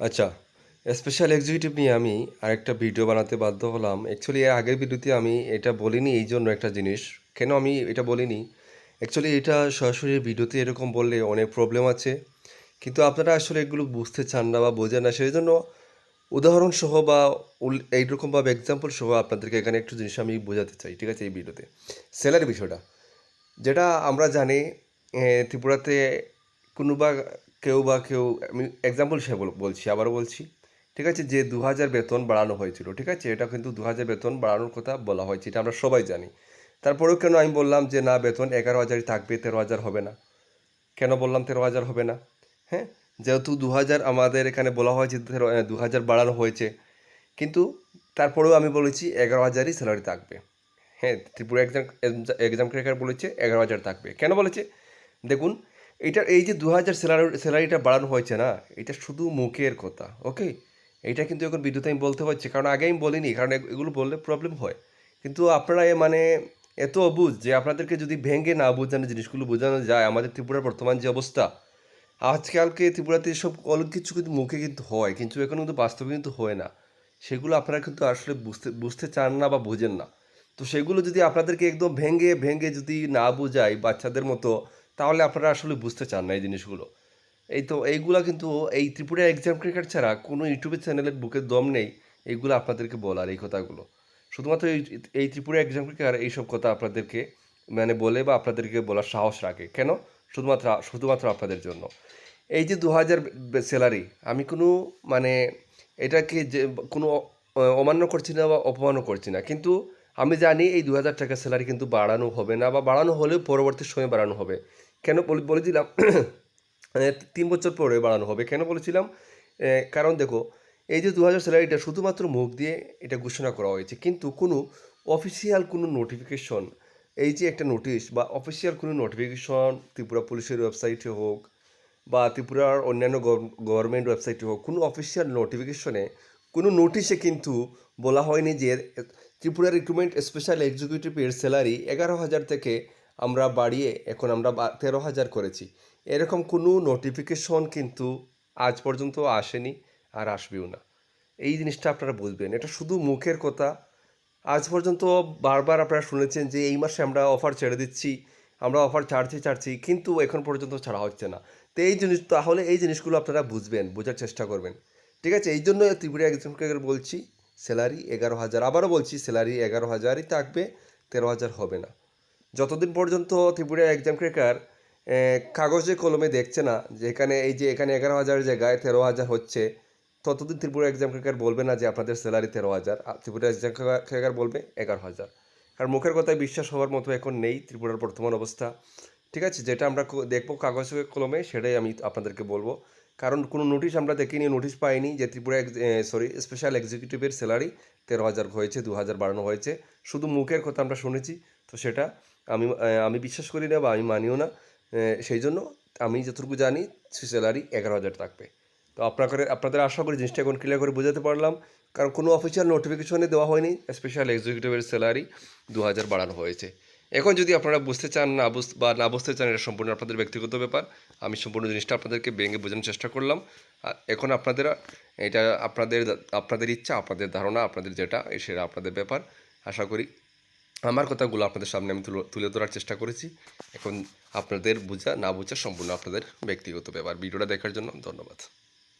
আচ্ছা special executive নিয়ে আমি আরেকটা ভিডিও বানাতে বাধ্য হলাম। অ্যাকচুয়ালি এর আগের ভিডিওতে আমি এটা বলিনি, এই জন্য একটা জিনিস। কেন আমি এটা বলিনি? অ্যাকচুয়ালি এটা সরাসরি ভিডিওতে এরকম বললে অনেক প্রবলেম আছে। কিন্তু আপনারা আসলে এগুলো বুঝতে চান না বা বোঝেন না সেই জন্য উদাহরণসহ বা এইরকমভাবে এক্সাম্পল সহ আপনাদেরকে এখানে একটু জিনিস আমি বোঝাতে চাই, ঠিক আছে, এই ভিডিওতে স্যালারি বিষয়টা, যেটা আমরা জানি ত্রিপুরাতে কোনো বা কেউ বা কেউ, আমি এক্সাম্পল সে বলছি, আবারও বলছি। ঠিক আছে? যে দু হাজার বেতন বাড়ানো হয়েছিল, ঠিক আছে? এটা কিন্তু দু হাজার বেতন বাড়ানোর কথা বলা হয়েছে, এটা আমরা সবাই জানি। তারপরেও কেন আমি বললাম যে না, বেতন এগারো হাজারই থাকবে, তেরো হাজার হবে না। কেন বললাম তেরো হাজার হবে না? হ্যাঁ? যেহেতু দু হাজার আমাদের এখানে বলা হয়েছে তেরো দু হাজার বাড়ানো হয়েছে। কিন্তু তারপরেও আমি বলেছি এগারো হাজারই স্যালারি থাকবে। হ্যাঁ? ত্রিপুরা এক্সাম এক্সাম ক্রেকার বলেছে এগারো হাজার থাকবে। কেন বলেছে? দেখুন এটা এই যে দু হাজার স্যালারি, স্যালারিটা বাড়ানো হয়েছে না, এটা শুধু মুখের কথা ওকে এটা কিন্তু এখন বিদ্যুৎ আমি বলতে পারছি, কারণ আগে আমি বলিনি, কারণ এগুলো বললে প্রবলেম হয়। কিন্তু আপনারা এ মানে এত অবুঝ যে আপনাদেরকে যদি ভেঙে না বোঝানো জিনিসগুলো বোঝানো যায়, আমাদের ত্রিপুরার বর্তমান যে অবস্থা, আজকালকে ত্রিপুরাতে সব অনেক কিছু কিন্তু মুখে কিন্তু হয়, কিন্তু এখন কিন্তু বাস্তবে কিন্তু হয় না। সেগুলো আপনারা কিন্তু আসলে বুঝতে বুঝতে চান না বা বোঝেন না। তো সেগুলো যদি আপনাদেরকে একদম ভেঙে ভেঙে যদি না বোঝায় বাচ্চাদের মতো তাহলে আপনারা আসলে বুঝতে চান না এই জিনিসগুলো। এই তো, এইগুলা কিন্তু এই ত্রিপুরা এক্সাম ক্রিকেট ছাড়া কোনো ইউটিউবের চ্যানেলের বুকে দম নেই, এইগুলো আপনাদেরকে বলার এই কথাগুলো। শুধুমাত্র এই এই ত্রিপুরা এক্সাম ক্রিকেট এইসব কথা আপনাদেরকে মানে বলে বা আপনাদেরকে বলার সাহস রাখে। কেন? শুধুমাত্র শুধুমাত্র আপনাদের জন্য। এই যে দু হাজার স্যালারি আমি কোনো মানে এটাকে যে, কোনো অমান্য করছি না বা অপমানও করছি না। কিন্তু আমি জানি এই দু হাজার টাকা স্যালারি কিন্তু বাড়ানো হবে না বা বাড়ানো হলেও পরবর্তী সময়ে বাড়ানো হবে। কেন বলে- বলে দিলাম মানে তিন বছর পরে বাড়ানো হবে। কেন বলেছিলাম? কারণ দেখো, এই যে দু হাজার স্যালারিটা শুধুমাত্র মুখ দিয়ে এটা ঘোষণা করা হয়েছে, কিন্তু কোনো অফিসিয়াল কোনো নোটিফিকেশন এই যে একটা নোটিশ বা অফিসিয়াল কোনো নোটিফিকেশন ত্রিপুরা পুলিশের ওয়েবসাইটে হোক বা ত্রিপুরার অন্যান্য গভর্নমেন্ট ওয়েবসাইটে হোক, কোনো অফিসিয়াল নোটিফিকেশনে কোনো নোটিশে কিন্তু বলা হয়নি যে ত্রিপুরা রিক্রুটমেন্ট স্পেশাল এক্সিকিউটিভ এর স্যালারি এগারো হাজার থেকে আমরা বাড়িয়ে এখন আমরা তেরো হাজার করেছি। এরকম কোনো নোটিফিকেশন কিন্তু আজ পর্যন্ত আসেনি আর আসবেও না। এই জিনিসটা আপনারা বুঝবেন। এটা শুধু মুখের কথা। আজ পর্যন্ত বারবার আপনারা শুনেছেন যে এই মাসে আমরা অফার ছেড়ে দিচ্ছি, আমরা অফার ছাড়ছি ছাড়ছি, কিন্তু এখন পর্যন্ত ছাড়া হচ্ছে না। তো এই জিনিস, তাহলে এই জিনিসগুলো আপনারা বুঝবেন, বোঝার চেষ্টা করবেন। ঠিক আছে? এই জন্য ত্রিপুরা এক্সামকে বলছি স্যালারি এগারো হাজার। আবারও বলছি স্যালারি এগারো হাজারই থাকবে, তেরো হাজার হবে না। যতদিন পর্যন্ত ত্রিপুরা এক্সাম ক্রেকার কাগজে কলমে দেখছে না যে এখানে, এই যে এখানে এগারো হাজার জায়গায় তেরো হাজার হচ্ছে, ততদিন ত্রিপুরা এক্সাম ক্রেকার বলবে না যে আপনাদের স্যালারি তেরো হাজার ত্রিপুরা এক্সাম ক্রেকার বলবে এগারো হাজার। কারণ মুখের কথায় বিশ্বাস হওয়ার মতো এখন নেই ত্রিপুরার বর্তমান অবস্থা। ঠিক আছে, যেটা আমরা দেখব কাগজে কলমে, সেটাই আমি আপনাদেরকে বলব। কারণ কোনো নোটিশ আমরা দেখিনি নোটিশ পাইনি যে ত্রিপুরা সরি স্পেশাল এক্সিকিউটিভের স্যালারি তেরো হাজার হয়েছে, দু হাজার বাড়ানো হয়েছে। শুধু মুখের কথা আমরা শুনেছি, তো সেটা আমি আমি বিশ্বাস করি না বা আমি মানিও না। সেই জন্য আমি যতটুকু জানি, সে স্যালারি এগারো হাজার থাকবে। তো আপনাদের আপনাদের আশা করি জিনিসটা এখন ক্লিয়ার করে বোঝাতে পারলাম। কারণ কোনো অফিসিয়াল নোটিফিকেশনে দেওয়া হয়নি স্পেশাল এক্সিকিউটিভের স্যালারি দু হাজার বাড়ানো হয়েছে। এখন যদি আপনারা বুঝতে চান, না বা না বুঝতে চান এটা সম্পূর্ণ আপনাদের ব্যক্তিগত ব্যাপার, আমি সম্পূর্ণ জিনিসটা আপনাদেরকে ভেঙে বোঝানোর চেষ্টা করলাম। এখন আপনাদের, এটা আপনাদের আপনাদের ইচ্ছা, আপনাদের ধারণা, আপনাদের যেটা সেটা আপনাদের ব্যাপার। আশা করি আমার কথাগুলো আপনাদের সামনে আমি তুলে ধরার চেষ্টা করেছি। এখন আপনাদের বোঝা, না বোঝা সম্পূর্ণ আপনাদের ব্যক্তিগত ব্যাপার। ভিডিওটা দেখার জন্য ধন্যবাদ।